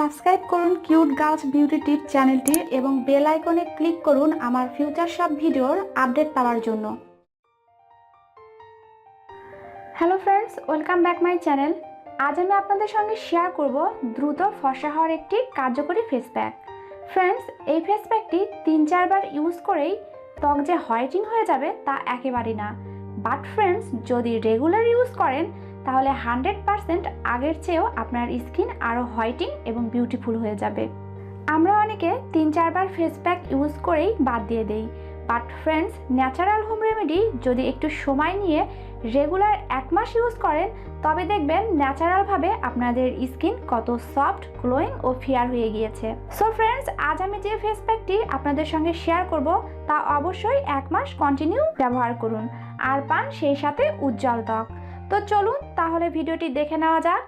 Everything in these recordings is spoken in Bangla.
সাবস্ক্রাইব করুন কিউট গার্লস বিউটি টিপ চ্যানেলটি এবং বেল আইকনে ক্লিক করুন আমার ফিউচার সব ভিডিওর আপডেট পাওয়ার জন্য। Hello friends welcome back my channel আজ আমি আপনাদের সঙ্গে শেয়ার করব দ্রুত ফসা হওয়ার একটি কার্যকরী ফেস প্যাক ফ্রেন্ডস এই ফেস প্যাকটি তিন চারবার ইউজ করেই ত্বক যে হোয়াইটিং হয়ে যাবে তা একেবারেই না। বাট ফ্রেন্ডস যদি রেগুলার ইউজ করেন তাহলে হান্ড্রেড আগের চেয়েও আপনার স্কিন আরও হোয়াইটিং এবং বিউটিফুল হয়ে যাবে। আমরা অনেকে তিন চারবার ফেস প্যাক ইউজ করেই বাদ দিয়ে দেই। But friends natural home remedy যদি একটু সময় নিয়ে রেগুলার এক মাস ইউজ করেন, তবে দেখবেন ন্যাচারালভাবে আপনাদের স্কিন কত সফট গ্লোয়িং ও ফেয়ার হয়ে গিয়েছে। সো ফ্রেন্ডস আজ আমি যে ফেস প্যাকটি আপনাদের সঙ্গে শেয়ার করব, তা অবশ্যই এক মাস কন্টিনিউ ব্যবহার করুন। আর পান সেই সাথে উজ্জ্বল ত্বক। তো চলুন তাহলে ভিডিওটি দেখে নেওয়া যাক।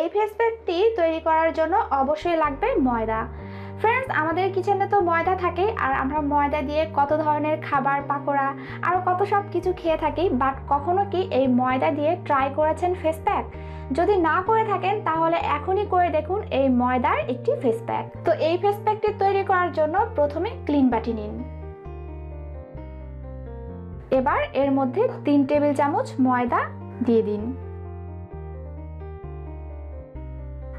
এই ফেস প্যাকটি তৈরি করার জন্য অবশ্যই লাগবে ময়দা। ফ্রেন্ডস আমাদের কিচেনে তো ময়দা থাকে, আর আমরা ময়দা দিয়ে কত ধরনের খাবার, পাকোড়া আরও কত সব কিছু খেয়ে থাকি বাট কখনো কি এই ময়দা দিয়ে ট্রাই করেছেন ফেস প্যাক যদি না করে থাকেন, তাহলে এখনই করে দেখুন এই ময়দার একটি ফেস প্যাক তো এই ফেস প্যাকটি তৈরি করার জন্য প্রথমে ক্লিন বাটি নিন। এবার এর মধ্যে তিন টেবিল চামচ ময়দা দিয়ে দিন।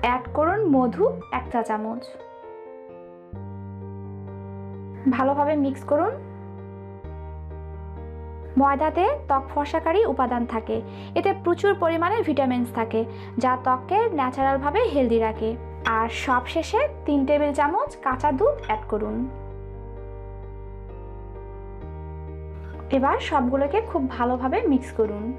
অ্যাড করুন মধু এক চা চামচ। ভালোভাবে মিক্স করুন। ময়দাতে ত্বক ফসাকারী উপাদান থাকে। এতে প্রচুর পরিমাণে ভিটামিনস থাকে, যা ত্বককে ন্যাচারালভাবে হেলদি রাখে। আর সবশেষে তিন টেবিল চামচ কাঁচা দুধ অ্যাড করুন। এবার সবগুলোকে খুব ভালোভাবে মিক্স করুন।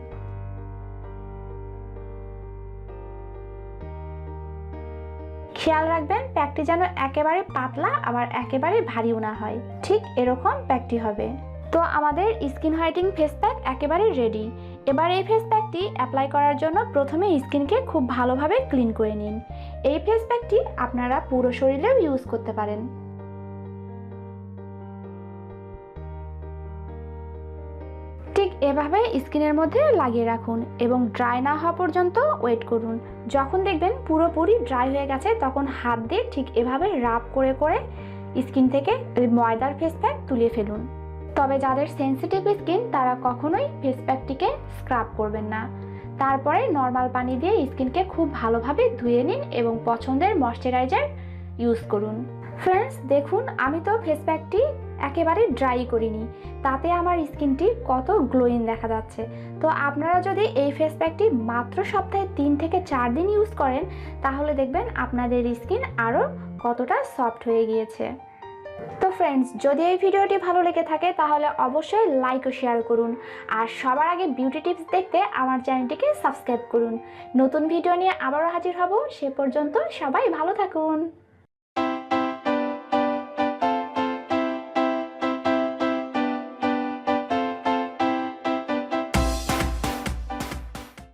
খেয়াল রাখবেন প্যাকটি যেন একেবারে পাতলা, আবার একেবারে ভারীও না হয়। ঠিক এরকম প্যাকটি হবে। তো আমাদের স্কিন হোয়াইটিং ফেস প্যাক একেবারে রেডি এবার এই ফেস প্যাকটি অ্যাপ্লাই করার জন্য প্রথমে স্কিনকে খুব ভালোভাবে ক্লিন করে নিন। এই ফেস প্যাকটি আপনারা পুরো শরীরেও ইউজ করতে পারেন। ঠিক এভাবে স্কিনের মধ্যে লাগিয়ে রাখুন এবং ড্রাই না হওয়া পর্যন্ত ওয়েট করুন। যখন দেখবেন পুরোপুরি ড্রাই হয়ে গেছে, তখন হাত দিয়ে ঠিক এভাবে রাব করে করে স্কিন থেকে ময়দার ফেস প্যাক তুলে ফেলুন। তবে যাদের সেন্সিটিভ স্কিন তারা কখনোই ফেস প্যাকটিকে স্ক্রাব করবেন না। তারপরে নর্মাল পানি দিয়ে স্কিনকে খুব ভালোভাবে ধুয়ে নিন এবং পছন্দের ময়শ্চারাইজার ইউজ করুন। ফ্রেন্ডস দেখুন, আমি তো ফেস প্যাকটি একেবারে ড্রাই করিনি। তাতে আমার স্কিনটি কত গ্লোয়িং দেখা যাচ্ছে। তো আপনারা যদি এই ফেস প্যাকটি মাত্র সপ্তাহে তিন থেকে চার দিন ইউজ করেন, তাহলে দেখবেন আপনাদের স্কিন আরও কতটা সফট হয়ে গিয়েছে। তো ফ্রেন্ডস যদি এই ভিডিওটি ভালো লেগে থাকে, তাহলে অবশ্যই লাইক ও শেয়ার করুন। আর সবার আগে বিউটি টিপস দেখতে আমার চ্যানেলটিকে সাবস্ক্রাইব করুন। নতুন ভিডিও নিয়ে আবারও হাজির হব, সে পর্যন্ত সবাই ভালো থাকুন।